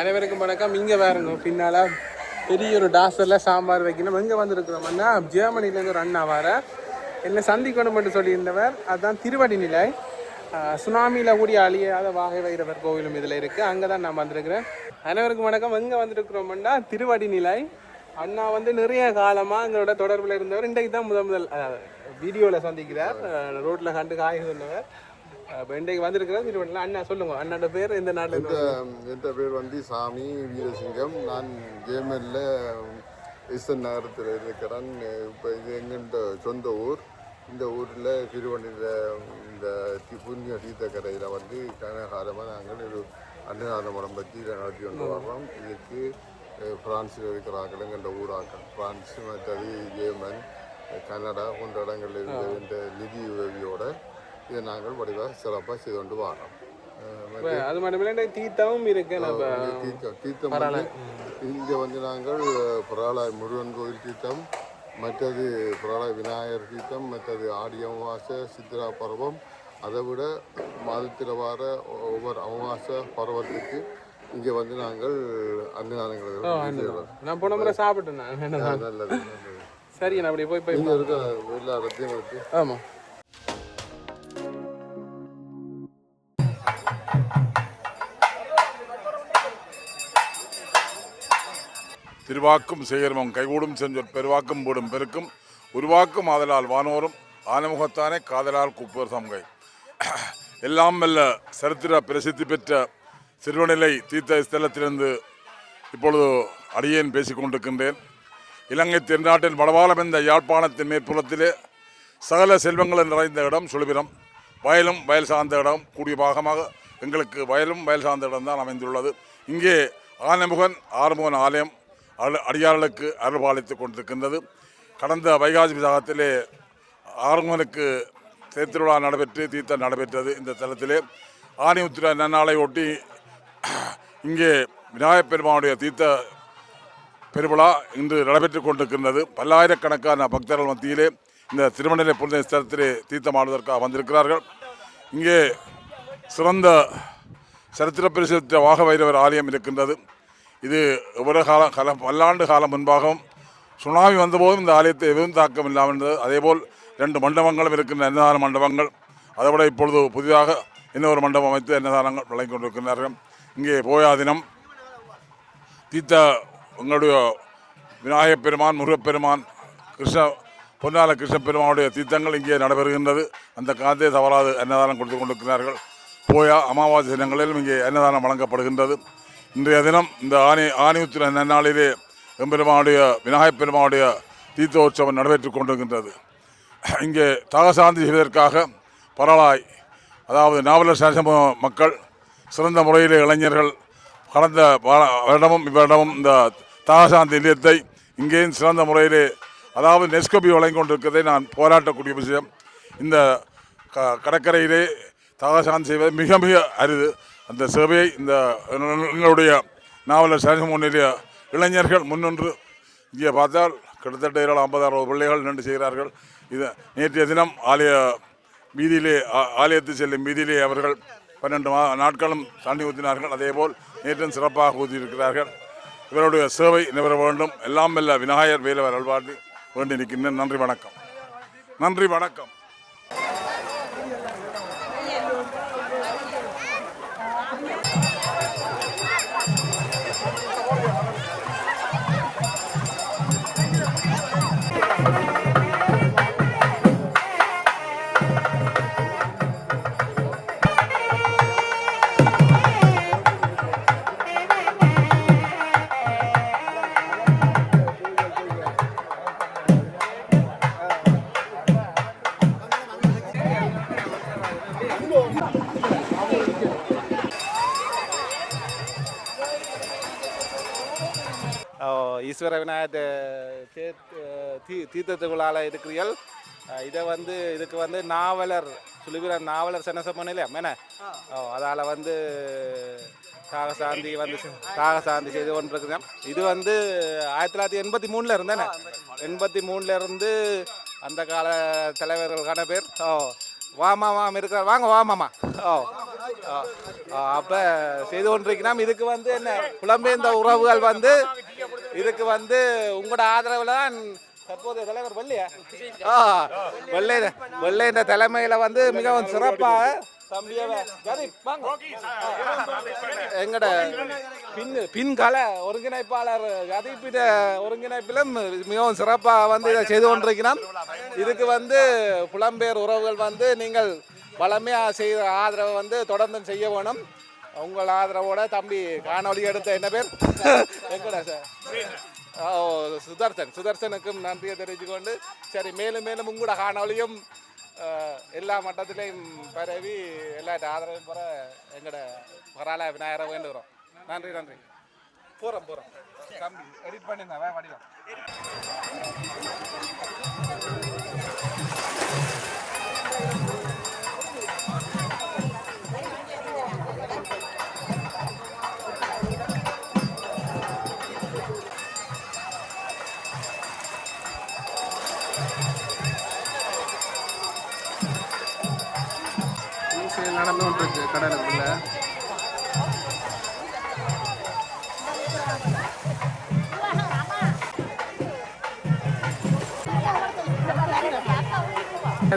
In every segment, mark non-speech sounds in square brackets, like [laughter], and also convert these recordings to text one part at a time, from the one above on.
அனைவருக்கும் வணக்கம். இங்கே வேறுங்க பின்னால் பெரிய ஒரு டாஸ்டரில் சாம்பார் வைக்கணும். எங்கே வந்திருக்கிறோம்னா ஜெர்மனிலேருந்து ஒரு அண்ணா வர. என்னை சந்திக்கணும் என்று சொல்லியிருந்தவர். அதுதான் திருவடி நிலை. சுனாமியில் கூடிய அழியாத வாகை வைரவர் கோவிலும் இதில் இருக்குது அங்கே தான் நான் வந்திருக்கிறேன். அனைவருக்கும் வணக்கம். எங்கே வந்திருக்கிறோம்னா திருவடி நிலை. அண்ணா வந்து நிறைய காலமாக எங்களோட தொடர்பில் இருந்தவர். இன்றைக்கு தான் முதல் முதல் வீடியோவில் சந்திக்கிறார். ரோட்டில் கண்டு காய் சொன்னவர். இப்போ இன்றைக்கு வந்திருக்கிறார் திருவண்ணா அண்ணா சொல்லுங்க. அண்ணாட பேர் எந்த நாட்டில் என் பேர் வந்து சாமி வீரசிங்கம். நான் ஜேமனில் ஈஸ்டர்ன் நகரத்தில் இருக்கிறேன். இப்போ இது எங்கள்ட சொந்த ஊர். இந்த ஊரில் திருவண்ணியில் இந்த புண்ணிய தீர்த்தக்கரையில் வந்து கனகாலமாக நாங்கள் ஒரு அன்னதான மடம் பற்றி நடத்தி கொண்டு வர்றோம். இதுக்கு அஹ், பிரான்சில் இருக்கிறார்கள் எங்கள்ட ஊராக்கள் பிரான்ஸ் மற்றது ஜேமன் கனடா போன்ற இடங்களில் இருந்த இந்த நிதி உதவியோட இதை நாங்கள் வடிவாக சிறப்பாக செய்து கொண்டு வரோம். அது மட்டும் தீர்த்தமும் இருக்கு. நம்ம தீர்த்தம் தீர்த்தம் வந்து இங்கே வந்து நாங்கள் புராளாய் முருகன் கோயில் தீர்த்தம் மற்றது புராளாய் விநாயகர் தீர்த்தம் மற்றது ஆடி அமாவாசை சித்ரா பருவம் அதை விட மாதத்தில் வர ஒவ்வொரு அமாவாசை பருவத்துக்கு இங்கே வந்து நாங்கள் செய்கிறோம். நான் போன முறை சாப்பிட்டேன். நல்லது சரி நான் அப்படியே போய் போய் இங்கே இருக்க எல்லா இடத்தையும் இருக்கு ஆமாம் திருவாக்கும் சேகரமும் கைகூடும் செஞ்சொற் பெருவாக்கும் போடும் பெருக்கும். உருவாக்கும் ஆதலால் வானோரும் ஆனமுகத்தானே காதலால் கூப்புவர் சம்கை எல்லாம் மெல்ல சரித்திர பிரசித்தி பெற்ற சிறுவநிலை தீர்த்த ஸ்தலத்திலிருந்து இப்பொழுது அடியேன் பேசிக்கொண்டிருக்கின்றேன் இலங்கை தென்னாட்டின் வடவாளம் என்ற யாழ்ப்பாணத்தின் மேற்புறத்திலே சகல செல்வங்கள் நிறைந்த இடம் சுழுபிரம். வயலும் வயல் சார்ந்த இடம் கூடிய பாகமாக எங்களுக்கு வயலும் வயல் சார்ந்த இடம்தான் அமைந்துள்ளது. இங்கே ஆனமுகன் ஆறுமுகன் ஆலயம் அடியார்களுக்கு அருள்பாலித்து கொண்டிருக்கின்றது. கடந்த வைகாசி விசாகத்திலே ஆறுமுகனுக்கு தேர்திருவிழா நடைபெற்று தீர்த்தம் நடைபெற்றது இந்த தலத்திலே. ஆணி உத்திர நன்னாளை ஒட்டி இங்கே விநாயகப் பெருமானுடைய தீர்த்த பெருவிழா இன்று நடைபெற்றுக் கொண்டிருக்கின்றது. பல்லாயிரக்கணக்கான பக்தர்கள் மத்தியிலே இந்த திருமணநிலை புனித ஸ்தலத்திலே தீர்த்தமாடுவதற்காக வந்திருக்கிறார்கள். இங்கே சிறந்த சரித்திர பரிசுத்த வாக வைரவர் ஆலயம் இருக்கின்றது. இது எவ்வளவு காலம் கல பல்லாண்டு காலம் முன்பாகவும் சுனாமி வந்தபோதும் இந்த ஆலயத்தை எதுவும் தாக்கம் இல்லாமல் இருந்தது. அதேபோல் ரெண்டு மண்டபங்களும் இருக்கின்ற அன்னதான மண்டபங்கள். அதை இப்பொழுது புதிதாக இன்னொரு மண்டபம் அமைத்து அன்னதானங்கள் வழங்கி கொண்டிருக்கிறார்கள் இங்கே போயா தினம் தீர்த்த உங்களுடைய விநாயகப் பெருமான் முருகப்பெருமான் கிருஷ்ண பொன்னால கிருஷ்ண பெருமானுடைய தீர்த்தங்கள் இங்கே நடைபெறுகின்றது. அந்த காந்தே தவறாது அன்னதானம் கொடுத்து கொண்டிருக்கிறார்கள். போயா அமாவாசை தினங்களிலும் இங்கே அன்னதானம் வழங்கப்படுகின்றது. இன்றைய தினம் இந்த ஆணி ஆணி நன்னாளிலே எம்பெருமானுடைய விநாயகப் பெருமானுடைய தீர்த்தோற்சவம் நடைபெற்றுக் கொண்டிருக்கின்றது. இங்கே தாகசாந்தி செய்வதற்காக பரளாய் அதாவது நாவலர் சமூக மக்கள் சிறந்த முறையில் இளைஞர்கள் கடந்த வருடமும் இவ்வருடமும் இந்த தாகசாந்தி நிலையத்தை இங்கேயும் சிறந்த முறையிலே அதாவது நெஸ்கபி வழங்கி கொண்டிருக்கிறதை நான் போராட்டக்கூடிய விஷயம். இந்த க கடற்கரையிலே தாகசாந்தி செய்வது மிக மிக அரிது. அந்த சேவையை இந்த எங்களுடைய நாவலர் சமூக இளைஞர்கள் முன்னின்று இங்கே பார்த்தால் கிட்டத்தட்ட ஏழு ஐம்பது அறுபது பிள்ளைகள் நின்று செய்கிறார்கள். இது நேற்றைய தினம் ஆலய வீதியிலே ஆ- ஆலயத்து செல்லும் வீதியிலே அவர்கள் பன்னெண்டு மா நாட்களும் தண்ணி ஊற்றினார்கள் அதேபோல் நேற்றும் சிறப்பாக ஊற்றியிருக்கிறார்கள் இவருடைய சேவை நிவர வேண்டும். எல்லாம் வல்ல விநாயகர் வேலவர் அல்வாழ்வு வேண்டி நிற்கின்றேன் நன்றி வணக்கம். நன்றி வணக்கம். ஈஸ்வர விநாயகர் தே- தீ தீர்த்தத்துக்குள்ளால இருக்கிறீர்கள். இதை வந்து இதுக்கு வந்து நாவலர் சுழிவீரர் நாவலர் சனசம்மன் இல்லையா மேன ஓ அதால் வந்து தாகசாந்தி வந்து தாகசாந்தி செய்து கொண்டிருக்கிறேன் இது வந்து ஆயிரத்தி தொள்ளாயிரத்தி எண்பத்தி மூணில் இருந்தேனே எண்பத்தி மூணுல. இருந்து அந்த கால தலைவர்களுக்கான பேர். ஓ வாமா வாம் இருக்கிறார். வாங்க வாமாமா ஓ அப்போ செய்து கொண்டிருக்கிறோம். இதுக்கு வந்து என்ன? புலம்பெயர்ந்த உறவுகள் வந்து இதுக்கு வந்து உங்களோட ஆதரவில் தான் தற்போதைய தலைவர் வெள்ளையா? ஆ வெள்ளை வெள்ளை இந்த தலைமையில் வந்து மிகவும் சிறப்பாக எங்கட பின் பின்கள ஒருங்கிணைப்பாளர் கதிப்பிட ஒருங்கிணைப்பிலும் மிகவும் சிறப்பாக வந்து இதை செய்து கொண்டிருக்கிறோம் இதுக்கு வந்து புலம்பெயர் உறவுகள் வந்து நீங்கள் வளமையாக செய்கிற ஆதரவை வந்து தொடர்ந்து செய்ய வேணும். உங்கள் ஆதரவோட தம்பி காணொலி எடுத்த என்ன பேர்? எங்கடா சார்? ஓ சுதர்சன். சுதர்சனுக்கும் நன்றியை தெரிஞ்சுக்கொண்டு சரி மேலும் மேலும் உங்களோட காணொலியும் எல்லா மட்டத்திலையும் பரவி எல்லாட்ட ஆதரவையும் பெற எங்களோட பரால விநாயகரை வேண்டுகிறோம். நன்றி நன்றி. போகிறோம் போகிறோம் தம்பி எடிட் பண்ணியிருந்தேன் வடிவம்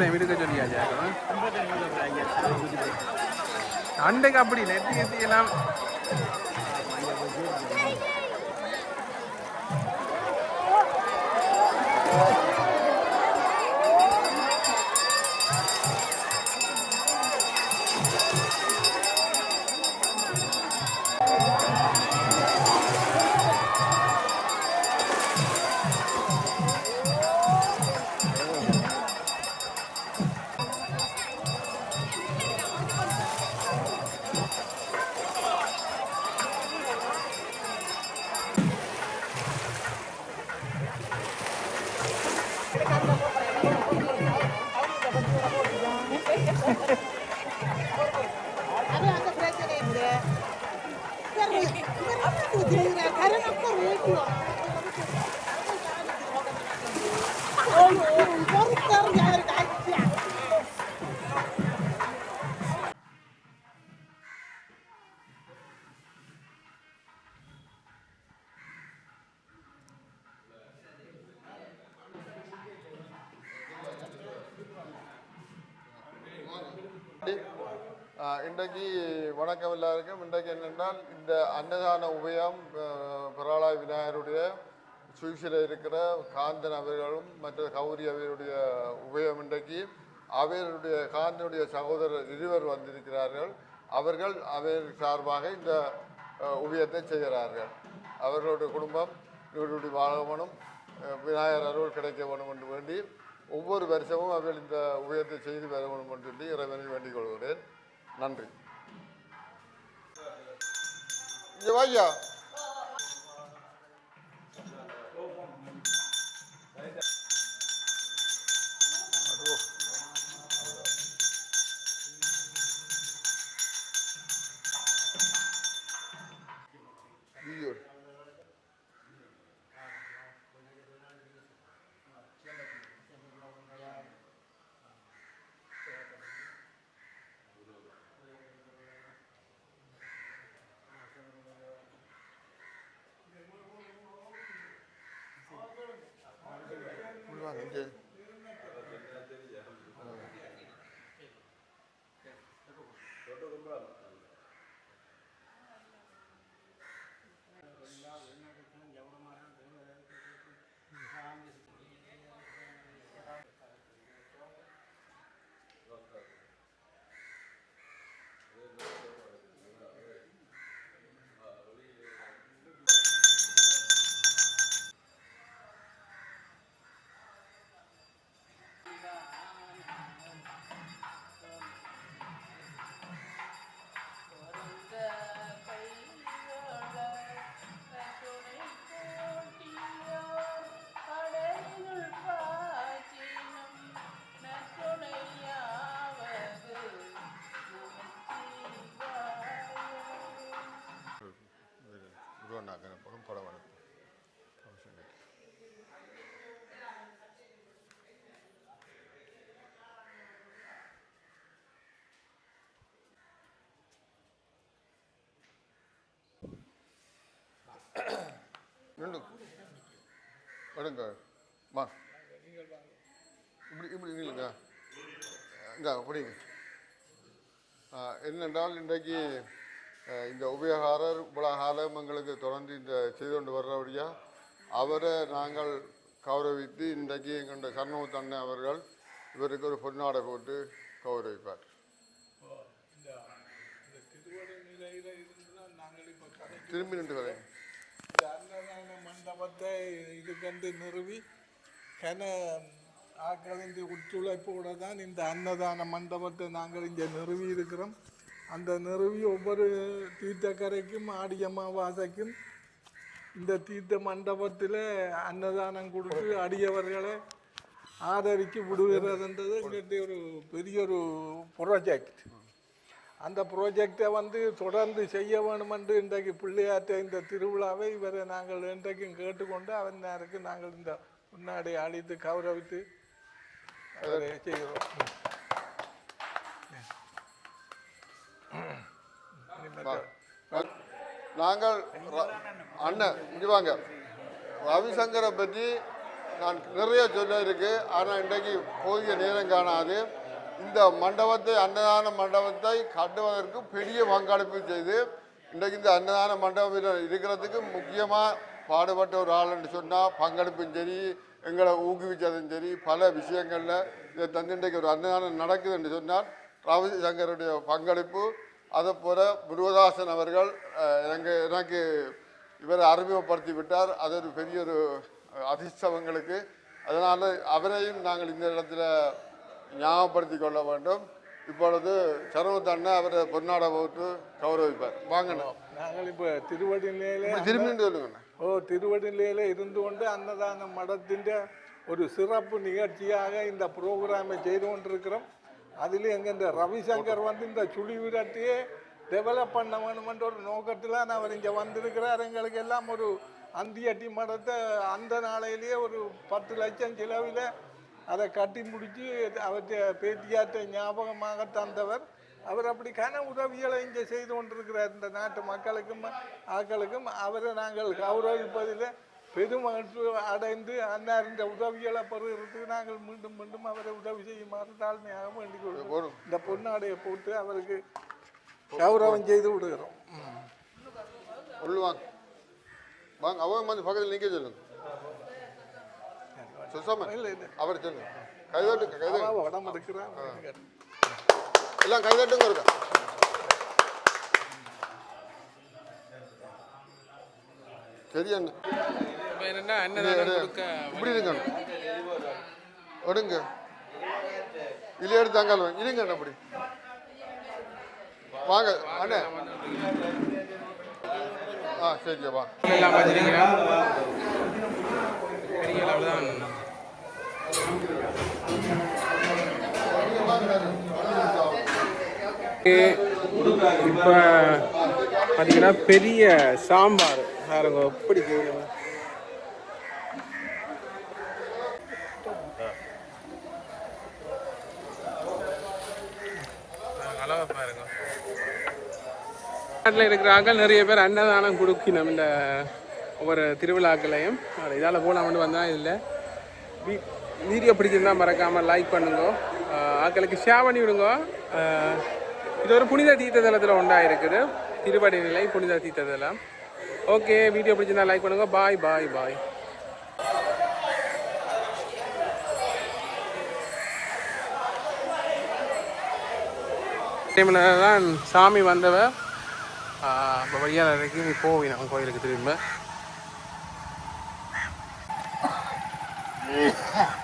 விடுக்க சொல்லியாச்சா அண்டைக்கு அப்படி நெத்தி நெத்தி எல்லாம் அது அந்த பிரச்சனை இல்லை சரி, இன்றைக்கு வணக்கம் எல்லாருக்கும். இன்றைக்கு என்னென்றால் இந்த அன்னதான உபயம் ஆஹ் விநாயகருடைய சுவிசில் இருக்கிற காந்தன் அவர்களும் மற்ற கௌரி அவருடைய உபயம் இன்றைக்கு. அவருடைய காந்தனுடைய சகோதரர் இருவர் வந்திருக்கிறார்கள். அவர்கள் அவர் சார்பாக இந்த உபயத்தை செய்கிறார்கள். அவர்களுடைய குடும்பம் இவருடைய வாழவனும் விநாயகர் அருள் கிடைக்க வேணும் என்று வேண்டி ஒவ்வொரு வருஷமும் அவர்கள் இந்த உபயத்தை செய்து வர வேண்டும் என்று சொல்லி இறைவனை வேண்டிக் கொள்கிறேன். நன்றி. இங்க வாய்யா. prueba. நின்று எடுங்க வா. இப்படி இப்படி நில்லுங்க. இந்தா பிடிங்க. ஆ, என்னென்றால் இன்றைக்கு இந்த உபயோகாரர் இவ்வளோ காலம் எங்களுக்கு தொடர்ந்து இந்த செய்து கொண்டு வர்றபடியா அவரை நாங்கள் கௌரவித்து இன்றைக்கு எங்களுடைய சண்முகத்தண்ணை அவர்கள் இவருக்கு ஒரு பொன்னாடை போட்டு கௌரவிப்பார். திரும்பி நின்று வரேன் அன்னதான மண்டபத்தை இது கண்டு நிறுவி கன ஆக்களின் ஒத்துழைப்போடு தான் இந்த அன்னதான மண்டபத்தை நாங்கள் இங்கே நிறுவி இருக்கிறோம் அந்த நிறுவி ஒவ்வொரு தீர்த்தக்கரைக்கும் ஆடி அமாவாசைக்கும் இந்த தீர்த்த மண்டபத்தில் அன்னதானம் கொடுத்து அடியவர்களை ஆதரித்து விடுகிறதுன்றது எங்களுடைய ஒரு பெரிய ஒரு ப்ராஜெக்ட் அந்த ப்ரோஜெக்டை வந்து தொடர்ந்து செய்ய வேணுமென்று இன்றைக்கு பிள்ளையாற்ற இந்த திருவிழாவை இவரை நாங்கள் இன்றைக்கும் கேட்டுக்கொண்டு அவன் நேருக்கு நாங்கள் இந்த முன்னாடி அழித்து கௌரவித்து அவரை செய்கிறோம். நாங்கள் ர- அண்ணன் இங்கே வாங்க. ரவிசங்கரை பற்றி நான் நிறைய சொல்ல இருக்கு ஆனால் இன்றைக்கு போதிய நேரம் காணாது. இந்த மண்டபத்தை அன்னதான மண்டபத்தை கட்டுவதற்கு பெரிய பங்களிப்பு செய்து இன்றைக்கு இந்த அன்னதான மண்டபத்தில் இருக்கிறதுக்கு முக்கியமாக பாடுபட்ட ஒரு ஆளுன்னு சொன்னால் பங்களிப்பும் சரி எங்களை ஊக்குவிச்சதும் சரி பல விஷயங்களில் இதை தந்து இன்றைக்கு ஒரு அன்னதானம் நடக்குதுன்னு சொன்னால் ரவி சங்கருடைய பங்களிப்பு அதை போல் முருகதாசன் அவர்கள் எனக்கு எனக்கு இவரை அறிமுகப்படுத்தி விட்டார். அது ஒரு பெரிய ஒரு அதிர்ஷ்டவங்களுக்கு. அதனால் அவரையும் நாங்கள் இந்த இடத்துல ஞாபகப்படுத்தி கொள்ள வேண்டும். இப்பொழுது சரவத்தண்ணா அவரை பொன்னாடை போட்டு கௌரவிப்பார். வாங்கண்ணா நாங்கள் இப்போ திருவடிநிலையில திரும்பி சொல்லுங்கண்ணா ஓ திருவடிநிலையில இருந்து கொண்டு அன்னதான மடத்தின் ஒரு சிறப்பு நிகழ்ச்சியாக இந்த ப்ரோக்ராமை செய்து கொண்டிருக்கிறோம். அதில் எங்கள் ரவிசங்கர் வந்து இந்த சுழி விரட்டியே டெவலப் பண்ண வேணுமென்ற ஒரு நோக்கத்தில் அவர் இங்கே வந்திருக்கிறார். எங்களுக்கு எல்லாம் ஒரு அந்தியட்டி மடத்தை அந்த நாளையிலேயே ஒரு பத்து லட்சம் செலவில் அதை கட்டி முடித்து அவற்றை பேத்தியாற்ற ஞாபகமாக தந்தவர். அவர் அப்படி கன உதவிகளை இங்கே செய்து கொண்டிருக்கிறார். இந்த நாட்டு மக்களுக்கும் ஆக்களுக்கும் அவரை நாங்கள் கௌரவிப்பதில் பெரும் மகிழ்ச்சி அடைந்து அன்னாரின் உதவிகளை பெறுகிறதுக்கு நாங்கள் மீண்டும் மீண்டும் அவரை உதவி செய்யுமாறு தாழ்மையாக வேண்டிக் கொள்கிறோம். இந்த பொன்னாடையை போட்டு அவருக்கு கௌரவம் செய்து விடுகிறோம். உள்ள வாங்க வாங்க அவங்க வந்து பக்கத்தில் நிற்க சொல்லுங்க. சுசாம இல்லை இல்லை. அவர் சொல்லுங்க கைதட்டுங்க கைதட்டுங்க. அவ உடம்பு இருக்கிறான் எல்லாம் கைதட்டுங்க இருக்கா? சரி கொடுக்க இப்படி இருங்க. அண்ணா. எடுங்க. இல்ல எடுத்து அங்கால் வாங்க இருங்க அண்ணா இப்படி வாங்க அண்ணே. ஆ சரி வா. பெரிய அளவில் தான் இப்போ பார்த்தீங்கன்னா பெரிய சாம்பார். பாருங்க எப்படி அளவை பாருங்க. நாட்டில் இருக்கிறாங்க நிறைய பேர் அன்னதானம் கொடுக்கணும். இந்த ஒவ்வொரு திருவிழாக்களையும். இதால் போகலாம்னு வந்தால் இதில் வீ வீடியோ பிடிச்சிருந்தா மறக்காமல் லைக் பண்ணுங்க. ஆக்களுக்கு ஷேர் பண்ணி விடுங்க. இது ஒரு புனித தீர்த்ததலத்தில் ஒன்றா இருக்குது திருப்படி நிலை புனித தீர்த்ததலம். ஓகே வீடியோ பிடிச்சிருந்தா லைக் பண்ணுங்க. பாய் பாய் பாய் தான் சாமி வந்தவ. இப்போ வழியாக வரைக்கும் போவினோம் கோயிலுக்கு திரும்ப. Yeah. [laughs]